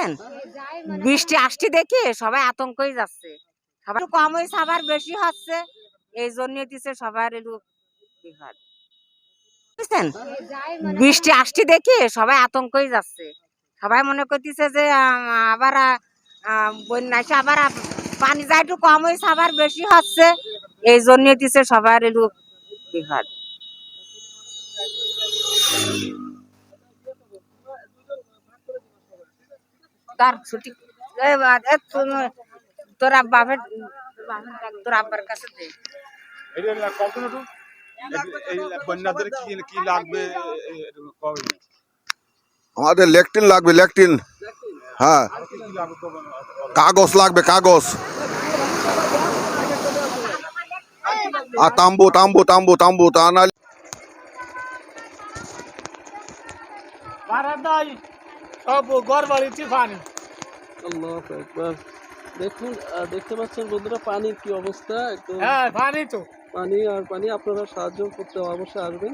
বুঝছেন বৃষ্টি আসছে দেখে সবাই আতঙ্কই যাচ্ছে। একটু কম হয়েছে আবার বেশি হচ্ছে এই জন্য দিচ্ছে সবার বিপদ বুঝছেন? বৃষ্টি আসছে দেখে সবাই আতঙ্কই যাচ্ছে। সবাই মনে করতেছে যে আবার বন্যা এসে আবার পানি যা একটু কম হয়েছে আবার বেশি হচ্ছে এই জন্য দিচ্ছে সবার একটু তার ছুটি এ বা- এ তুমি- তোরা বাপের বাপের ডাক, তোর আব্বার কাছে দে এটা না কল্পনা তো এই বন্যাদের কি কি লাগবে এ- একটু কবে আমাদের লেকটিন লাগবে লেকটিন হ্যাঁ আর কি কি লাগবে কবে কাগজ লাগবে কাগজ আর তাম্বু তাম্বু তাম্বু তাম্বু তা নাহলে বারান্দায় সব ঘর বাড়িতে পানি আল্লাহ একবার দেখুন দেখতে পাচ্ছেন বন্ধুরা পানির কি অবস্থা? একদম হ্যাঁ পানি তো। পানি আর পানি আপনারা সাহায্য করতে অবশ্যই আসবেন।